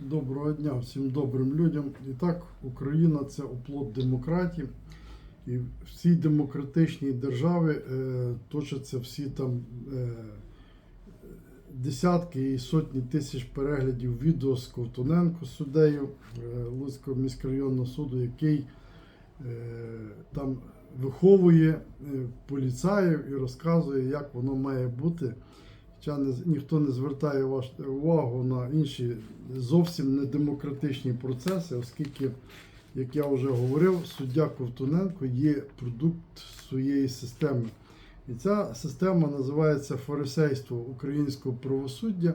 Доброго дня всім добрим людям. І так, Україна це оплот демократії. І в цій демократичній державі е, точаться всі там е, десятки і сотні тисяч переглядів відео з Ковтуненко суддею е, Луцького міськрайонного суду, який е, там виховує е, поліцаїв і розказує, як воно має бути. Хоча не, ніхто не звертає увагу на інші зовсім недемократичні процеси, оскільки, як я вже говорив, суддя Ковтуненко є продукт своєї системи. І ця система називається фарисейство українського правосуддя,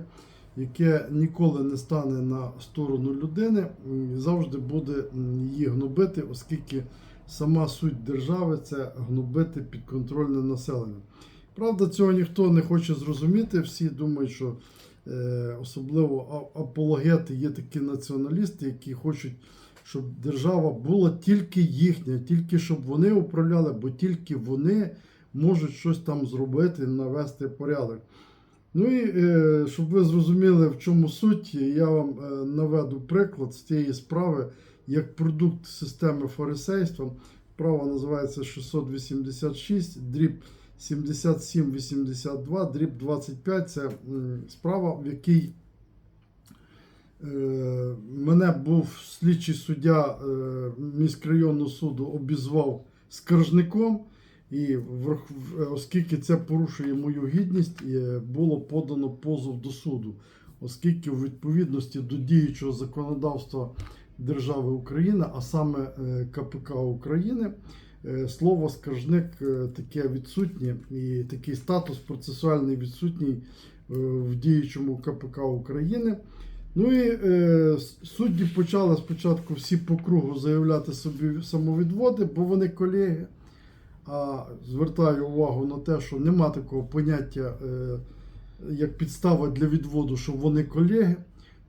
яке ніколи не стане на сторону людини завжди буде її гнобити, оскільки сама суть держави це гнобити підконтрольне населення. Правда, цього ніхто не хоче зрозуміти. Всі думають, що е, особливо апологети є такі націоналісти, які хочуть, щоб держава була тільки їхня, тільки щоб вони управляли, бо тільки вони можуть щось там зробити, навести порядок. Ну і е, щоб ви зрозуміли, в чому суть, я вам е, наведу приклад з цієї справи як продукт системи фарисейства. Справа називається 686, дріб 7782, дріб 25. Це справа, в якій е, мене був слідчий суддя е, міськрайонного суду обізвав скаржником. І оскільки це порушує мою гідність, е, було подано позов до суду, оскільки у відповідності до діючого законодавства держави Україна, а саме е, КПК України, е, слово скаржник е, таке відсутнє, і такий статус процесуальний відсутній в діючому КПК України. Ну і е, судді почали спочатку всі по кругу заявляти собі самовідводи, бо вони колеги. А звертаю увагу на те, що нема такого поняття е, як підстава для відводу, що вони колеги.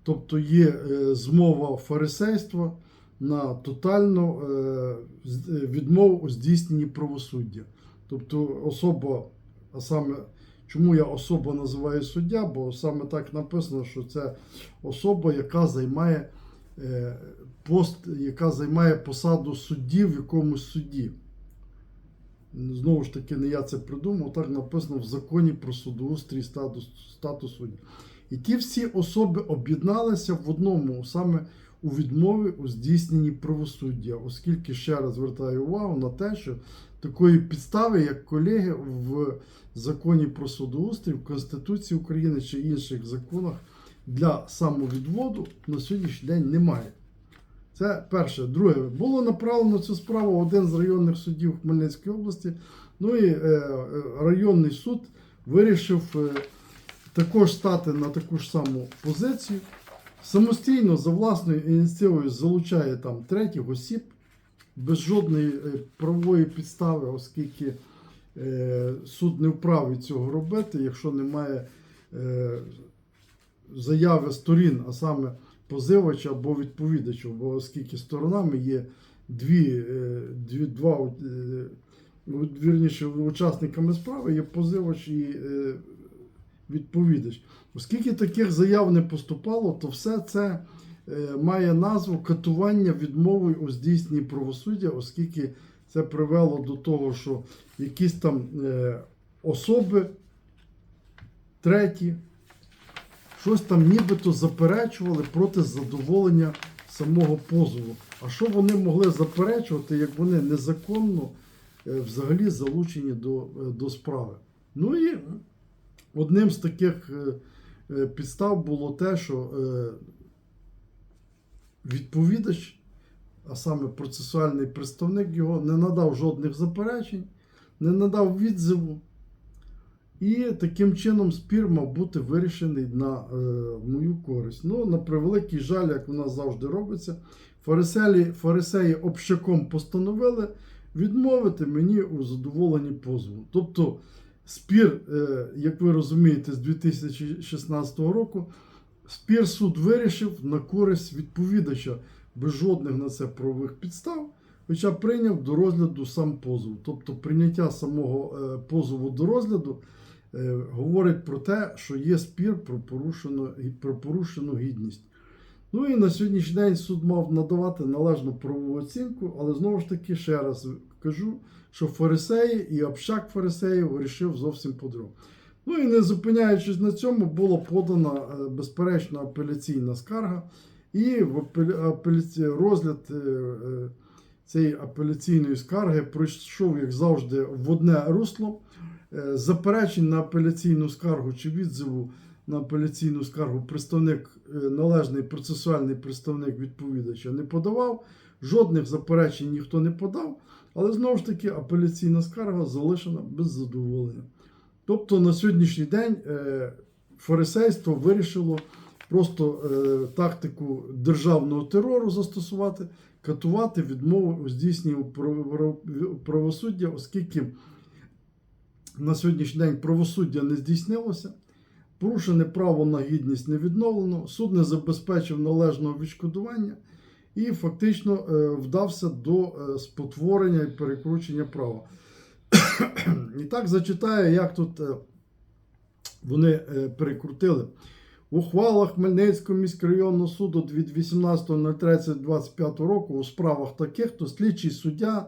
Тобто є е, змова фарисейства на тотальну е, е, відмову у здійсненні правосуддя. Тобто особа, а саме чому я особа називаю суддя, бо саме так написано, що це особа, яка займає пост, яка займає посаду судді в якомусь суді. Знову ж таки, не я це придумав, так написано в законі про судоустрій статус, статус судді. І ті всі особи об'єдналися в одному, саме у відмові у здійсненні правосуддя, оскільки ще раз звертаю увагу на те, що такої підстави, як колеги в законі про судоустрій, в Конституції України чи інших законах для самовідводу на сьогоднішній день немає. Це перше. Друге, було направлено цю справу один з районних судів Хмельницької області. Ну і е, е, районний суд вирішив е, також стати на таку ж саму позицію. Самостійно за власною ініціативою залучає там третіх осіб без жодної е, правової підстави, оскільки е, суд не вправі цього робити, якщо немає е, заяви сторін, а саме позивача або відповідача, бо оскільки сторонами є дві, дві два вірніше, учасниками справи є позивач і відповідач. Оскільки таких заяв не поступало, то все це е, має назву катування відмовою у здійсненні правосуддя, оскільки це привело до того, що якісь там е, особи треті щось там нібито заперечували проти задоволення самого позову. А що вони могли заперечувати, як вони незаконно е, взагалі залучені до, до справи? Ну і одним з таких е, е, підстав було те, що е, відповідач, а саме процесуальний представник його, не надав жодних заперечень, не надав відзиву. І таким чином спір мав бути вирішений на е, мою користь. Ну, на превеликий жаль, як у нас завжди робиться, фарисеї, фарисеї общаком постановили відмовити мені у задоволенні позову. Тобто спір, е, як ви розумієте, з 2016 року, спір суд вирішив на користь відповідача без жодних на це правових підстав. Хоча прийняв до розгляду сам позов. Тобто прийняття самого е, позову до розгляду е, говорить про те, що є спір про порушену, про порушену гідність. Ну і на сьогоднішній день суд мав надавати належну правову оцінку, але знову ж таки, ще раз кажу, що фарисеї і общак фарисеїв вирішив зовсім по-другому. Ну і не зупиняючись на цьому, була подана е, безперечно апеляційна скарга, і в апеляці... розгляд е, е, цієї апеляційної скарги пройшов, як завжди, в одне русло. Заперечень на апеляційну скаргу чи відзиву на апеляційну скаргу представник, належний процесуальний представник відповідача не подавав. Жодних заперечень ніхто не подав, але знову ж таки апеляційна скарга залишена без задоволення. Тобто на сьогоднішній день е, фарисейство вирішило просто е, тактику державного терору застосувати, катувати відмову у здійсненні правосуддя, оскільки на сьогоднішній день правосуддя не здійснилося, порушене право на гідність не відновлено, суд не забезпечив належного відшкодування і фактично е, вдався до е, спотворення і перекручення права. І так зачитаю, як тут е, вони перекрутили. В ухвалах Хмельницького міськрайонного суду від 18.03.25 року у справах таких, то слідчий суддя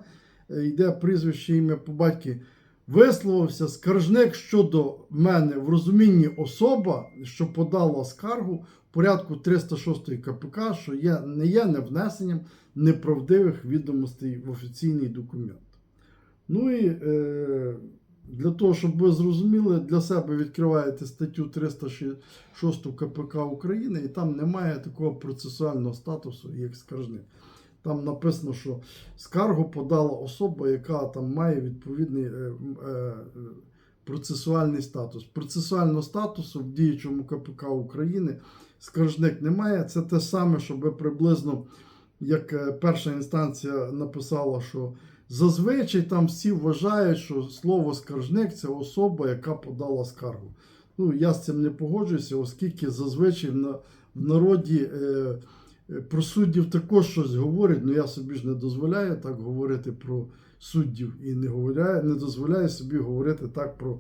йде прізвище ім'я по батьки. Висловився скаржник щодо мене в розумінні особа, що подала скаргу в порядку 306 КПК, що є, не є невнесенням неправдивих відомостей в офіційний документ. Ну і е, для того, щоб ви зрозуміли, для себе відкриваєте статтю 306 КПК України, і там немає такого процесуального статусу, як скаржник. Там написано, що скаргу подала особа, яка там має відповідний е, е, процесуальний статус. Процесуального статусу в діючому КПК України скаржник немає. Це те саме, щоб приблизно, як е, перша інстанція написала, що зазвичай там всі вважають, що слово скаржник це особа, яка подала скаргу. Ну, я з цим не погоджуюся, оскільки зазвичай в, народі. Е, Про суддів також щось говорять, але я собі ж не дозволяю так говорити про суддів і не говоряю, не дозволяю собі говорити так про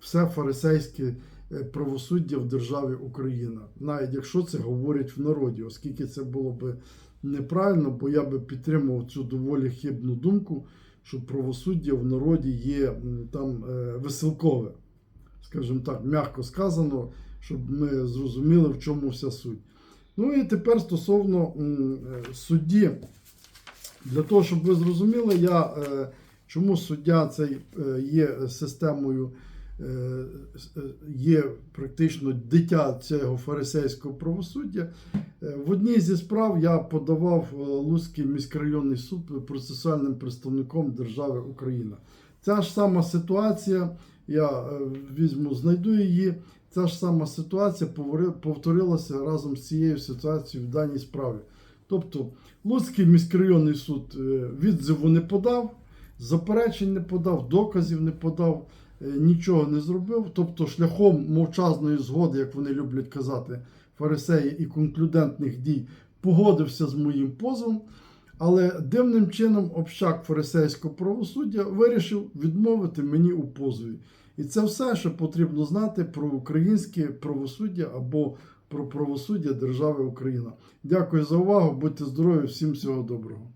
все фарисейське е, правосуддя в державі Україна, навіть якщо це говорять в народі, оскільки це було би неправильно, бо я би підтримував цю доволі хибну думку, що правосуддя в народі є там е, веселкове, скажімо так, м'яко сказано, щоб ми зрозуміли, в чому вся суть. Ну і тепер стосовно е, судді. Для того, щоб ви зрозуміли, я, е, чому суддя цей е, є системою, є практично дитя цього фарисейського правосуддя. В одній зі справ я подавав Луцький міськрайонний суд процесуальним представником держави Україна. Ця ж сама ситуація, я візьму, знайду її. Ця ж сама ситуація повторилася разом з цією ситуацією в даній справі. Тобто Луцький міськрайонний суд е, відзиву не подав, заперечень не подав, доказів не подав, е, нічого не зробив. Тобто, шляхом мовчазної згоди, як вони люблять казати, фарисеї і конклюдентних дій, погодився з моїм позовом. Але дивним чином общак фарисейського правосуддя вирішив відмовити мені у позові. І це все, що потрібно знати про українське правосуддя або про правосуддя держави Україна. Дякую за увагу. Будьте здорові, всім всього доброго.